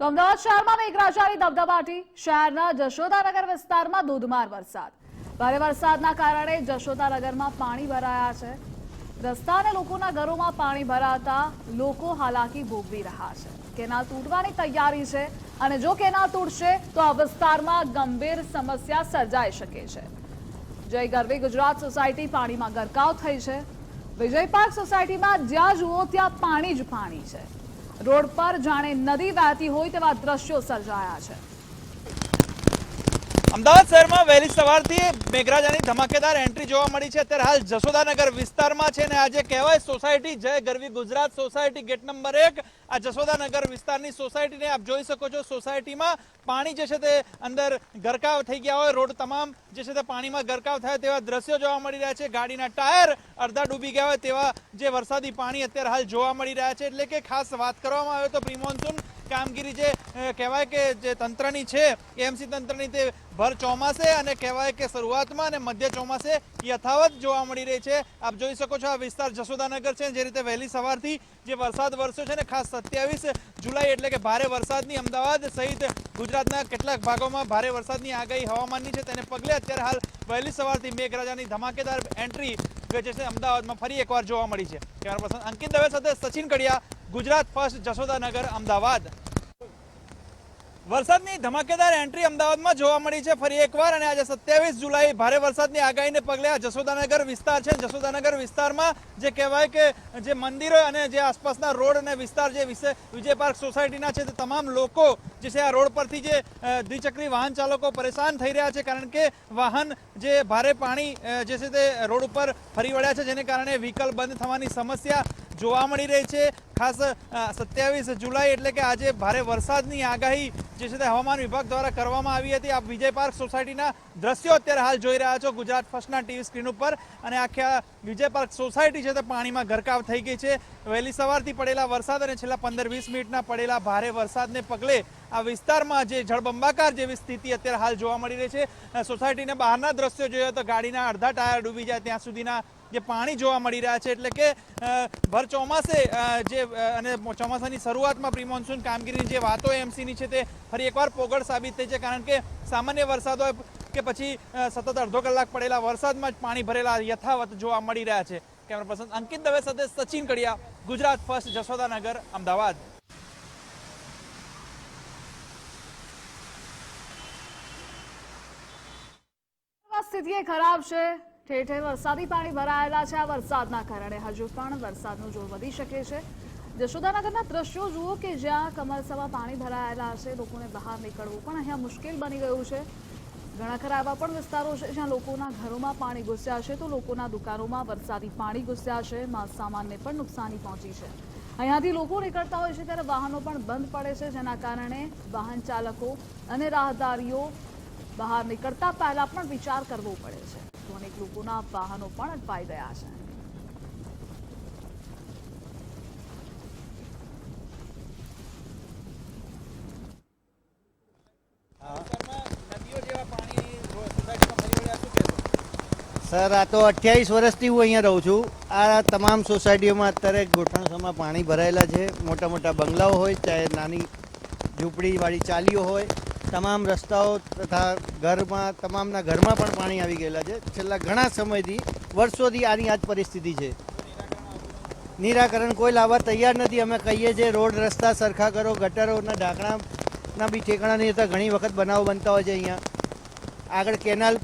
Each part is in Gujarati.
તો અમદાવાદ શહેરમાં મેઘરાજાની ધબધબાટી. શહેરના જશોદાનગર વિસ્તારમાં ધોધમાર વરસાદ. ભારે વરસાદના કારણે જશોદાનગરમાં પાણી ભરાયા છે. રસ્તા અને લોકોના ઘરોમાં પાણી ભરાતા લોકો હાલાકી ભોગવી રહ્યા છે. કેનાલ તૂટવાની તૈયારી છે અને જો કેનાલ તૂટશે તો આ વિસ્તારમાં ગંભીર સમસ્યા સર્જાઈ શકે છે. જય ગરવી ગુજરાત સોસાયટી પાણીમાં ગરકાવ થઈ છે. વિજય પાર્ક સોસાયટીમાં જ્યાં જુઓ ત્યાં પાણી જ પાણી છે. રોડ પર જાણે નદી વહેતી હોય તેવા દ્રશ્યો સર્જાયા છે. અમદાવાદ શહેરમાં વહેલી સવારથી મેઘરાજાની ધમાકેદાર એન્ટ્રી જોવા મળી છે. અત્યારે હાલ જશોદાનગર વિસ્તારમાં છે ને આજે કહેવાય society Jay Garvi Gujarat society gate number એક. આ જશોદાનગર વિસ્તારની સોસાયટીને આપ જોઈ શકો છો. સોસાયટીમાં પાણી જે છે તે અંદર ગરકાવ થઈ ગયા હોય. રોડ તમામ જે છે તે પાણીમાં ગરકાવ થયા તેવા દ્રશ્યો જોવા મળી રહ્યા છે. ગાડીના ટાયર અડધા ડૂબી ગયા હોય તેવા જે વરસાદી પાણી અત્યારે હાલ જોવા મળી રહ્યા છે. એટલે કે ખાસ વાત કરવામાં આવે તો પ્રી મોન્સૂન કામગીરી જે કહેવાય કે જે તંત્રની છે એમસી તંત્રની તે ભર ચોમાસે અને કહેવાય કે શરૂઆતમાં અને મધ્ય ચોમાસે યથાવત જોવા મળી રહી છે. આપ જોઈ શકો છો આ વિસ્તાર જશોદાનગર છે, જે રીતે વહેલી સવારથી જે વરસાદ વરસ્યો છે ને ખાસ સત્યાવીસ જુલાઈ એટલે કે ભારે વરસાદની અમદાવાદ સહિત ગુજરાતના કેટલાક ભાગોમાં ભારે વરસાદની આગાહી હવામાનની છે. તેને પગલે અત્યારે હાલ વહેલી સવારથી મેઘરાજાની ધમાકેદાર એન્ટ્રી જે છે, અમદાવાદમાં ફરી એકવાર જોવા મળી છે. કેમેરા પર્સન અંકિત દવે સાથે સચિન કડિયા ગુજરાત ફર્સ્ટ જશોદાનગર અમદાવાદ. વરસાદની ધમાકેદાર એન્ટ્રી અમદાવાદમાં જોવા મળી છે ફરી એકવાર અને આજે સત્યાવીસ જુલાઈ ભારે વરસાદની આગાહીને પગલે આ જશોદાનગર વિસ્તાર છે. જશોદાનગર વિસ્તારમાં જે કહેવાય કે જે મંદિરો અને જે આસપાસના રોડ અને વિસ્તાર જે વિજય પાર્ક સોસાયટીના છે તે તમામ લોકો જે છે આ રોડ પરથી જે દ્વિચક્રી વાહન ચાલકો પરેશાન થઈ રહ્યા છે કારણ કે વાહન જે ભારે પાણી જે છે તે રોડ ઉપર ફરી વળ્યા છે જેને કારણે વ્હીકલ બંધ થવાની સમસ્યા જોવા મળી રહી છે. ખાસ સત્યાવીસ જુલાઈ એટલે કે આજે ભારે વરસાદની આગાહી જે છે તે હવામાન વિભાગ દ્વારા કરવામાં આવી હતી. આ વિજય પાર્ક સોસાયટીના દ્રશ્યો અત્યારે હાલ જોઈ રહ્યા છો ગુજરાત ફર્સ્ટના ટીવી સ્ક્રીન ઉપર અને આખા વિજય પાર્ક સોસાયટી છે તે પાણીમાં ગરકાવ થઈ ગઈ છે. વહેલી સવારથી પડેલા વરસાદ અને છેલ્લા પંદર વીસ મિનિટના પડેલા ભારે વરસાદને પગલે આ વિસ્તારમાં જે જળબંબાકાર જેવી સ્થિતિ અત્યારે હાલ જોવા મળી રહી છે. સોસાયટીના બહારના દ્રશ્યો જોઈએ તો ગાડીના અડધા ટાયર ડૂબી જાય ત્યાં સુધીના જે પાણી જોવા મળી રહ્યા છે, એટલે કે ભર ચોમાસે જે અને ચોમાસાની શરૂઆતમાં પ્રી મોન્સૂન કામગીરીની જે વાતો એમસીની છે, તે ફરી એકવાર પોગળ સાબિત થઈ છે, કારણ કે સામાન્ય વરસાદ હોય કે પછી સતત અડધો કલાક પડેલા વરસાદમાં જ પાણી ભરેલા યથાવત જોવા મળી રહ્યા છે. કેમેરા પર્સન અંકિત દવે સાથે સચિન કડિયા, ગુજરાત ફર્સ્ટ જશોદાનગર અમદાવાદ. સ્થિતિ ખરાબ છે. ઠેર ઠેર વરસાદી પાણી ભરાયેલા છે. આ વરસાદના કારણે હજુ પણ વરસાદનું જોર વધી શકે છે. જશોદાનગરના દ્રશ્યો જુઓ કે જ્યાં કમરસવા પાણી ભરાયેલા છે. લોકોને બહાર નીકળવું પણ અહીંયા મુશ્કેલ બની ગયું છે. ઘણા ખરા એવા પણ વિસ્તારો છે જ્યાં લોકોના ઘરોમાં પાણી ઘૂસ્યા છે. તો લોકોના દુકાનોમાં વરસાદી પાણી ઘૂસ્યા છે. માલ સામાનને પણ નુકસાની પહોંચી છે. અહીંયાથી લોકો નીકળતા હોય છે ત્યારે વાહનો પણ બંધ પડે છે. જેના કારણે વાહન ચાલકો અને રાહદારીઓ બહાર નીકળતા પહેલાં પણ વિચાર કરવો પડે છે. અનેક લોકોના વાહનો પણ અટવાઈ ગયા છે. સર, આ તો અઠ્યાવીસ વર્ષથી હું અહીંયા રહું છું. આ તમામ સોસાયટીઓમાં અત્યારે ગોઠણસોમાં પાણી ભરાયેલા છે. મોટા મોટા બંગલાઓ હોય, ચાહે નાની ઝૂંપડીવાળી ચાલીઓ હોય તમામ રસ્તાઓ તથા ઘરમાં, તમામના ઘરમાં પણ પાણી આવી ગયેલા છે. છેલ્લા ઘણા સમયથી વર્ષોથી આની આ જ પરિસ્થિતિ છે. નિરાકરણ કોઈ લાવવા તૈયાર નથી. અમે કહીએ છીએ રોડ, રસ્તા, સરખા કરો ગટરોના ઢાંકણાના બી ઠેકાણા નહીં. હતા ઘણી વખત બનાવો બનતા હોય છે અહીંયા. આગળ કેનાલ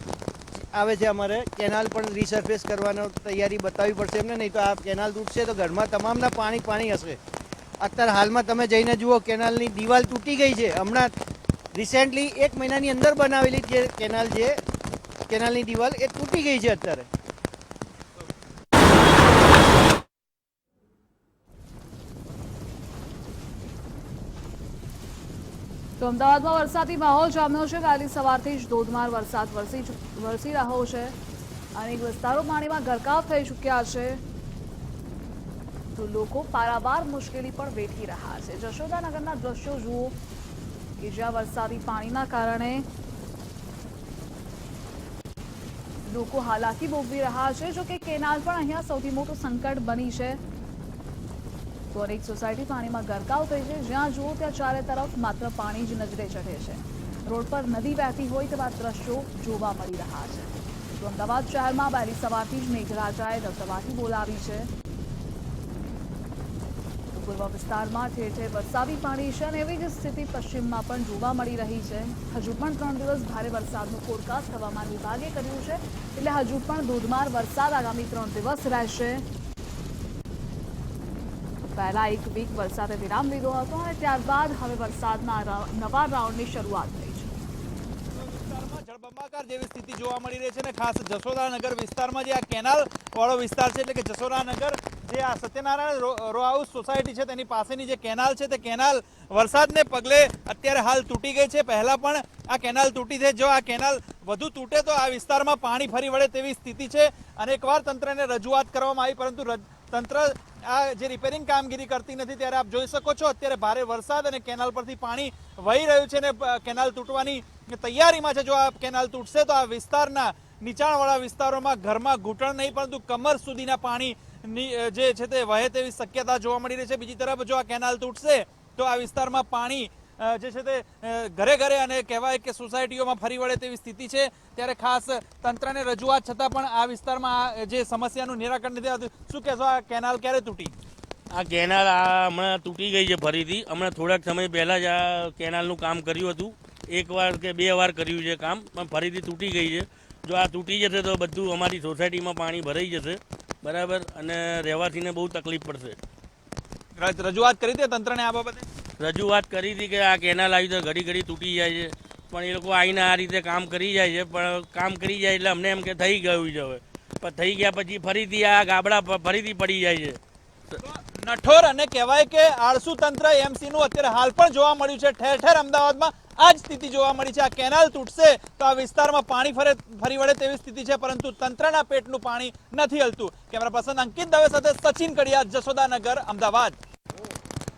આવે છે અમારે. કેનાલ પણ રિસર્ફેસ કરવાનો તૈયારી બતાવવી પડશે એમને. નહીં તો આ કેનાલ તૂટશે તો ઘરમાં તમામના પાણી પાણી હશે. અત્યારે હાલમાં તમે જઈને જુઓ, કેનાલની દિવાલ તૂટી ગઈ છે. હમણાં રિસેન્ટલી એક મહિનાની અંદર બનાવેલી જે કેનાલ છે, કેનાલની દિવાલ એ તૂટી ગઈ છે અત્યારે. તો અમદાવાદમાં વરસાદી માહોલ જામ્યો છે વહેલી સવારથી જ ધોધમાર વરસાદ વરસી વરસી રહ્યો છે. અનેક વિસ્તારો પાણીમાં ગરકાવ થઈ ચૂક્યા છે. તો લોકો પારાવાર મુશ્કેલી પણ વેઠી રહ્યા છે. જશોદાનગરના દ્રશ્યો જુઓ. કે જ્યાં વરસાદી પાણીના કારણે લોકો હાલાકી ભોગવી રહ્યા છે. જો કે કેનાલ પણ અહીંયા સૌથી મોટું સંકટ બની છે. દરેક સોસાયટી પાણીમાં ગરકાવ થઈ છે. જ્યાં જુઓ ત્યાં ચારે તરફ માત્ર પાણી જ નજરે ચઢે છે. રોડ પર નદી વહેતી હોય તેવા દ્રશ્યો જોવા મળી રહ્યા છે. તો અમદાવાદ શહેરમાં વહેલી સવારથી જ મેઘરાજાએ દબદબાટી બોલાવી છે. પૂર્વ વિસ્તારમાં ઠેર ઠેર વરસાદી પાણી છે અને એવી જ સ્થિતિ પશ્ચિમમાં પણ જોવા મળી રહી છે. હજુ પણ ત્રણ દિવસ ભારે વરસાદનું ફોરકાસ્ટ હવામાન વિભાગે કર્યું છે, એટલે હજુ પણ ધોધમાર વરસાદ આગામી ત્રણ દિવસ રહેશે. પહેલા એક વીક વરસાદે વિરામ લીધો હતો અને ત્યારબાદ હવે વરસાદના નવા રાઉન્ડની શરૂઆત થઈ છે. જેવી સ્થિતિ જોવા મળી રહી છે અને ખાસ જશોદાનગર વિસ્તારમાં જે આ કેનાલ વાળો વિસ્તાર છે, એટલે કે જશોદાનગર જે આ સત્યનારાયણ રો હાઉસ સોસાયટી છે, તેની પાસેની જે કેનાલ છે, તે કેનાલ વરસાદને પગલે અત્યારે હાલ તૂટી ગઈ છે. પહેલાં પણ આ કેનાલ તૂટી છે. જો આ કેનાલ વધુ તૂટે તો આ વિસ્તારમાં પાણી ફરી વળે તેવી સ્થિતિ છે. અને એકવાર તંત્રને રજૂઆત કરવામાં આવી, પરંતુ તંત્ર આ જે રિપેરિંગ કામગીરી કરતી નથી, ત્યારે આપ જોઈ શકો છો, અત્યારે ભારે વરસાદ અને કેનાલ પરથી પાણી વહી રહ્યું છે અને કેનાલ તૂટવાની તૈયારીમાં છે. જો આ કેનાલ તૂટશે, તો આ વિસ્તારના નીચાણવાળા વિસ્તારોમાં ઘરમાં ઘૂંટણ નહીં, પરંતુ કમર સુધીના પાણી જે છે તે વહે તેવી શક્યતા જોવા મળી રહી છે. બીજી તરફ જો આ કેનાલ તૂટશે, તો આ વિસ્તારમાં પાણી જે છે તે ઘરે ઘરે અને કહેવાય કે સોસાયટીઓમાં ફરી વળે તેવી સ્થિતિ છે. ત્યારે ખાસ તંત્રને રજૂઆત છતાં પણ આ વિસ્તારમાં જે સમસ્યાનું નિરાકરણ નથી આવતું શું કહેશો, આ કેનાલ ક્યારે તૂટી? આ કેનાલ આ હમણાં તૂટી ગઈ છે ફરીથી. હમણાં થોડાક સમય પહેલાં જ આ કેનાલનું કામ કર્યું હતું. એક વાર કે બે વાર કર્યું છે કામ, પણ ફરીથી તૂટી ગઈ છે. જો આ તૂટી જશે તો બધું અમારી સોસાયટીમાં પાણી ભરાઈ જશે. બરાબર અને રહેવાથીને બહુ તકલીફ પડશે. રજૂઆત કરી હતી તંત્રને આ બાબતે? રજૂઆત કરી હતી કે આ કેનાલ આવી તો ઘડી ઘડી તૂટી જાય છે. પણ એ લોકો આવીને આ રીતે કામ કરી જાય છે પણ કામ કરી જાય એટલે અમને એમ કે થઈ ગયું છે હવે. પણ થઈ ગયા પછી ફરીથી આ ગાબડા ફરીથી પડી જાય છે. નઠોર અને કહેવાય કે આળસુ તંત્ર એમસી નું અત્યારે હાલ પણ જોવા મળ્યું છે. ઠેર ઠેર અમદાવાદમાં આ જ સ્થિતિ જોવા મળી છે. આ કેનાલ તૂટશે તો આ વિસ્તારમાં પાણી ફરે, ફરી વળે તેવી સ્થિતિ છે, પરંતુ તંત્રના પેટનું પાણી નથી હલતું. કેમેરા પર્સન અંકિત દવે સાથે સચિન કડિયા જશોદાનગર, અમદાવાદ.